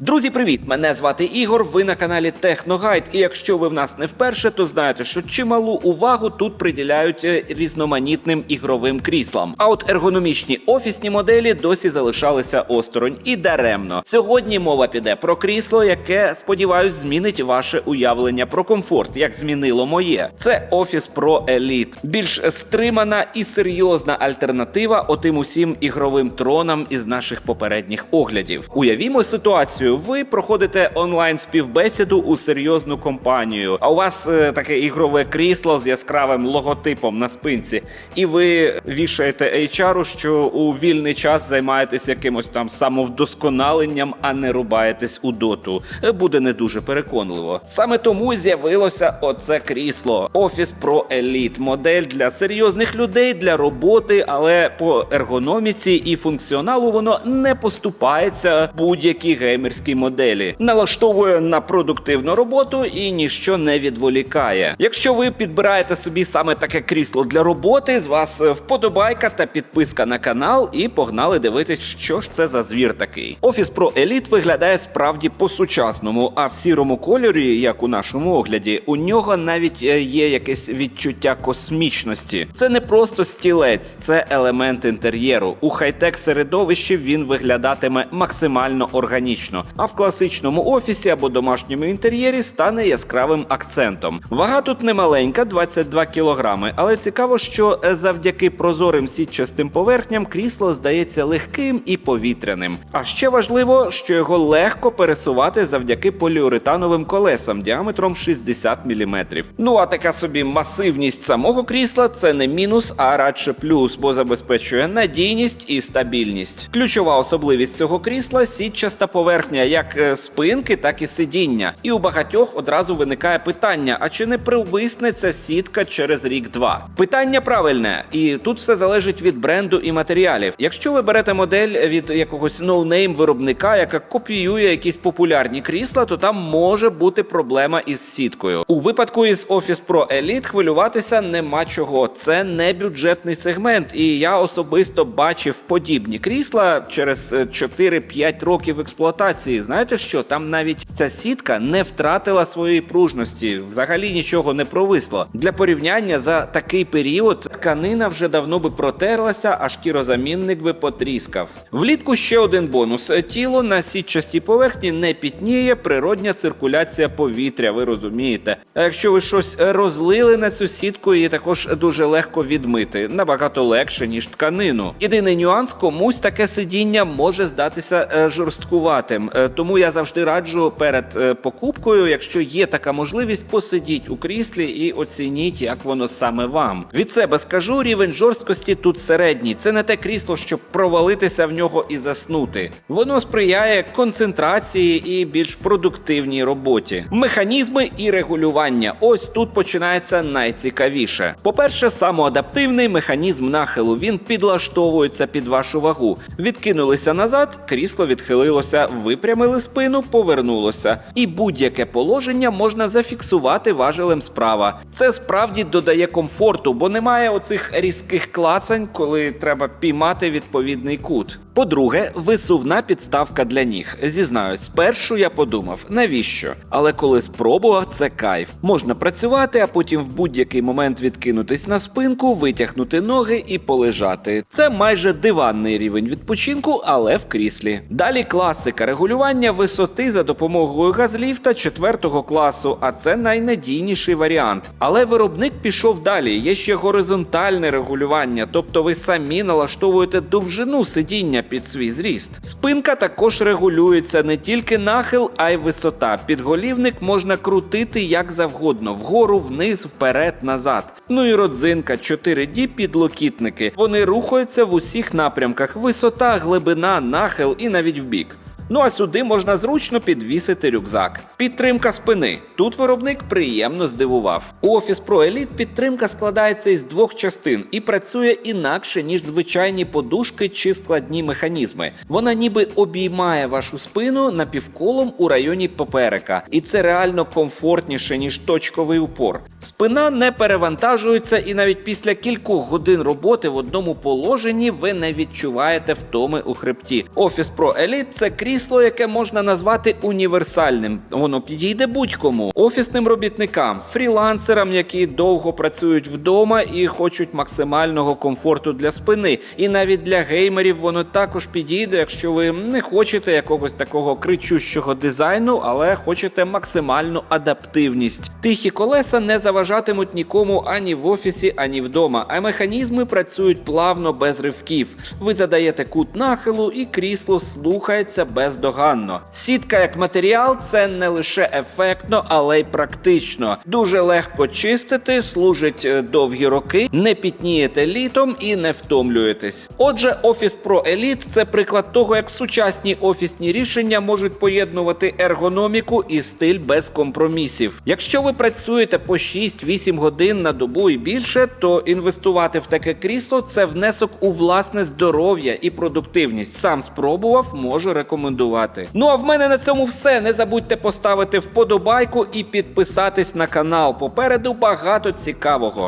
Друзі, привіт! Мене звати Ігор. Ви на каналі Техногайд. І якщо ви в нас не вперше, то знаєте, що чималу увагу тут приділяють е, різноманітним ігровим кріслам. А от ергономічні офісні моделі досі залишалися осторонь і даремно. Сьогодні мова піде про крісло, яке сподіваюсь змінить ваше уявлення про комфорт, як змінило моє. Це Office Pro Elite. більш стримана і серйозна альтернатива отим усім ігровим тронам із наших попередніх оглядів. Уявімо ситуацію. Ви проходите онлайн співбесіду у серйозну компанію, а у вас е, таке ігрове крісло з яскравим логотипом на спинці, і ви вішаєте HR, що у вільний час займаєтесь якимось там самовдосконаленням, а не рубаєтесь у доту. Е, Буде не дуже переконливо. Саме тому з'явилося оце крісло Office Pro Elite. модель для серйозних людей для роботи, але по ергономіці і функціоналу воно не поступається будь-якій геймерській моделі. Налаштовує на продуктивну роботу і ніщо не відволікає. Якщо ви підбираєте собі саме таке крісло для роботи, з вас вподобайка та підписка на канал, і погнали дивитись, що ж це за звір такий. Office Pro Elite виглядає справді по-сучасному, а в сірому кольорі, як у нашому огляді, у нього навіть е, є якесь відчуття космічності. Це не просто стілець, це елемент інтер'єру. У хай-тек середовищі він виглядатиме максимально органічно, а в класичному офісі або домашньому інтер'єрі стане яскравим акцентом. Вага тут немаленька, 22 кілограми, але цікаво, що е, завдяки прозорим сітчастим поверхням крісло здається легким і повітряним. А ще важливо, що його легко пересувати завдяки поліуретановим колесам діаметром 60 мм. Ну а така собі масивність самого крісла це не мінус, а радше плюс, бо забезпечує надійність і стабільність. Ключова особливість цього крісла сітчаста поверхня як е, спинки, так і сидіння. І у багатьох одразу виникає питання: а чи не привисне ця сітка через рік-два? Питання правильне, і тут все залежить від бренду і матеріалів. Якщо ви берете модель від якогось ноунейм виробника, яка копіює якісь популярні крісла, то там може бути проблема із сіткою. У випадку із Office Pro Elite хвилюватися нема чого. Це не бюджетний сегмент, і я особисто бачив подібні крісла через е, 4-5 років експлуатації. Знаєте що? Там навіть ця сітка не втратила своєї пружності, взагалі нічого не провисло. Для порівняння за такий період тканина вже давно би протерлася, а шкірозамінник би потріскав. Влітку ще один бонус: тіло на сітчастій поверхні не пітніє, природня циркуляція повітря. Ви розумієте. А якщо ви щось розлили на цю сітку, її також дуже легко відмити, набагато легше ніж тканину. Єдиний нюанс комусь таке сидіння може здатися е, жорсткуватим. Е, Тому я завжди раджу перед е, покупкою, якщо є така можливість, посидіть у кріслі і оцініть, як воно саме вам. Від себе скажу, рівень жорсткості тут середній. Це не те крісло, щоб провалитися в нього і заснути. Воно сприяє концентрації і більш продуктивній роботі. Механізми і регулювання. Ось тут починається найцікавіше. По-перше, самоадаптивний механізм нахилу. Він підлаштовується під вашу вагу. Відкинулися назад, крісло відхилилося, випрямили спину, повернулося. І будь-яке положення можна зафіксувати важелем справа. Це справді додає комфорту, бо немає оцих різких клацань, коли треба піймати відповідний кут. По-друге, висувна підставка для ніг. Зізнаюсь, спершу я подумав, навіщо? Але коли спробував, це кайф. Можна працювати, а потім в будь-який момент відкинутись на спинку, витягнути ноги і полежати. Це майже диванний рівень відпочинку, але в кріслі. Далі класика регулювання висоти за допомогою газліфта четвертого класу, а це найнадійніший варіант. Але виробник пішов далі. Є ще горизонтальне регулювання, тобто ви самі налаштовуєте довжину сидіння під свій зріст. Спинка також регулюється не тільки нахил, а й висота. Підголівник можна крутити як завгодно: вгору, вниз, вперед, назад. Ну і родзинка 4D підлокітники. Вони рухаються в усіх напрямках: висота, глибина, нахил і навіть вбік. Ну а сюди можна зручно підвісити рюкзак. Підтримка спини. Тут виробник приємно здивував. У Office Pro Elite підтримка складається із двох частин і працює інакше, ніж звичайні подушки чи складні механізми. Вона ніби обіймає вашу спину напівколом у районі поперека, і це реально комфортніше, ніж точковий упор. Спина не перевантажується, і навіть після кількох годин роботи в одному положенні ви не відчуваєте втоми у хребті. Office Pro Elite – це крісло крісло, яке можна назвати універсальним. Воно підійде будь-кому офісним робітникам, фрілансерам, які довго працюють вдома і хочуть максимального комфорту для спини. І навіть для геймерів воно також підійде, якщо ви не хочете якогось такого кричущого дизайну, але хочете максимальну адаптивність. Тихі колеса не заважатимуть нікому ані в офісі, ані вдома, а механізми працюють плавно без ривків. Ви задаєте кут нахилу, і крісло слухається бездоганно. Сітка як матеріал це не лише ефектно, але й практично. Дуже легко чистити, служить е, довгі роки, не пітнієте літом і не втомлюєтесь. Отже, Office Pro Elite – це приклад того, як сучасні офісні рішення можуть поєднувати ергономіку і стиль без компромісів. Якщо ви працюєте по 6-8 годин на добу і більше, то інвестувати в таке крісло це внесок у власне здоров'я і продуктивність. Сам спробував, можу рекомендувати. Ну а в мене на цьому все. Не забудьте поставити вподобайку і підписатись на канал. Попереду багато цікавого.